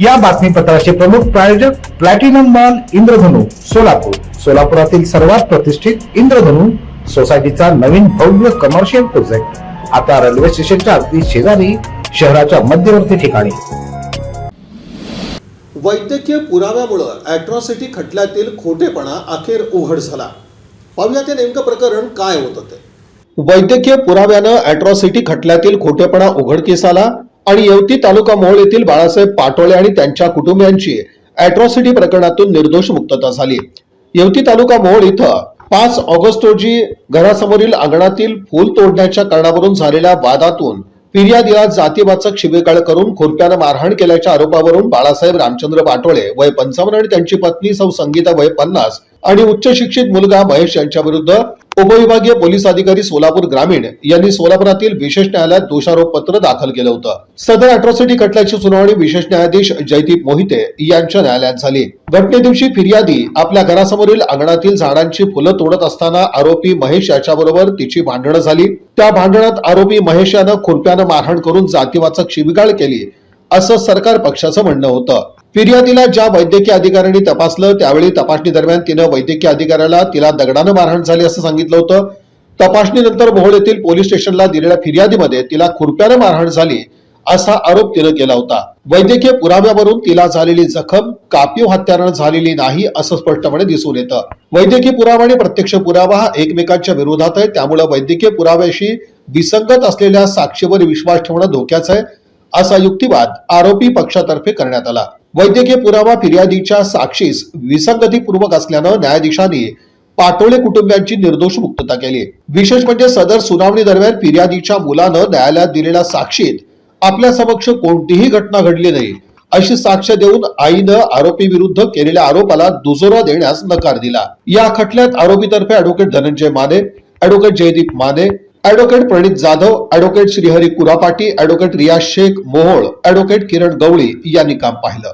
या बातमीपत्राचे प्रमुख प्रायोजक प्लॅटिनम मॉल इंद्रधनु सोलापूर. सोलापुरातील सर्वात प्रतिष्ठित इंद्रधनु सोसायटीचा नवीन भव्य कमर्शियल प्रोजेक्ट आता रेल्वे स्टेशनच्या अगदी शेजारी शहराच्या मध्यवर्ती ठिकाणी. वैद्यकीय पुराव्यामुळं अॅट्रॉसिटी खटल्यातील खोटेपणा अखेर उघड झाला. पाहूया ते नेमकं प्रकरण काय होतं ते. वैद्यकीय पुराव्यानं अॅट्रॉसिटी खटल्यातील खोटेपणा उघडकीस आला. आणि येवती तालुका मोहोळ येथील बाळासाहेब पाटोळे आणि त्यांच्या कुटुंबियांची अॅट्रॉसिटी प्रकरणातून निर्दोष मुक्तता झाली. येवती तालुका मोहोळ इथं पाच ऑगस्ट रोजी घरासमोरील अंगणातील फूल तोडण्याच्या कारणावरून झालेल्या वादातून फिर्यादीला जातीवाचक शिबिकाळ करून खुरप्यानं मारहाण केल्याच्या आरोपावरून बाळासाहेब रामचंद्र पाटोळे वय पंचावन्न आणि त्यांची पत्नी सौ संगीता वय पन्नास आणि उच्च शिक्षित मुलगा महेश यांच्या विरुद्ध उपविभागीय पोलीस अधिकारी सोलापूर ग्रामीण यांनी सोलापुरातील विशेष न्यायालयात दोषारोप पत्र दाखल केलं होतं. सदर अॅट्रॉसिटी खटल्याची सुनावणी विशेष न्यायाधीश जयदीप मोहिते यांच्या न्यायालयात झाली. घटने दिवशी फिर्यादी आपल्या घरासमोरील अंगणातील झाडांची फुलं तोडत असताना आरोपी महेश याच्याबरोबर तिची भांडणं झाली. त्या भांडणात आरोपी महेश यानं खुरप्यानं मारहाण करून जातीवाचक शिबिगाळ केली असं सरकार पक्षाचं म्हणणं होतं. फिर्यादीला ज्या वैद्यकीय अधिकाऱ्यांनी तपासलं त्यावेळी तपासणी दरम्यान तिनं वैद्यकीय अधिकाऱ्याला तिला दगडानं मारहाण झाली असं सांगितलं होतं. तपासणीनंतर भोळ येथील पोलीस स्टेशनला दिलेल्या फिर्यादीमध्ये तिला खुरप्यानं मारहाण झाली असा आरोप तिनं केला होता. वैद्यकीय पुराव्यावरून तिला झालेली जखम कापीव हत्यारानं झालेली नाही असं स्पष्टपणे दिसून येतं. वैद्यकीय पुरावा आणि प्रत्यक्ष पुरावा हा एकमेकांच्या विरोधात आहे. त्यामुळे वैद्यकीय पुराव्याशी विसंगत असलेल्या साक्षीवर विश्वास ठेवणं धोक्याचं आहे असा युक्तिवाद आरोपी पक्षातर्फे करण्यात आला. वैद्यकीय पुरावा फिर्यादीच्या साक्षीस विसंगतीपूर्वक असल्यानं न्यायाधीशांनी पाटोळे कुटुंबियांची निर्दोष मुक्तता केली. विशेष म्हणजे सदर सुनावणी दरम्यान फिर्यादीच्या मुलानं न्यायालयात दिलेल्या साक्षीत आपल्या समक्ष कोणतीही घटना घडली नाही अशी साक्ष देऊन आईनं आरोपी विरुद्ध केलेल्या आरोपाला दुजोरा देण्यास नकार दिला. या खटल्यात आरोपीतर्फे advocate Dhananjay Mane advocate Jaydeep Mane advocate Pranit Jadhav advocate Shrihari Kurapati advocate Riya Shaikh Mohol advocate Kiran Gawali यांनी काम पाहिलं.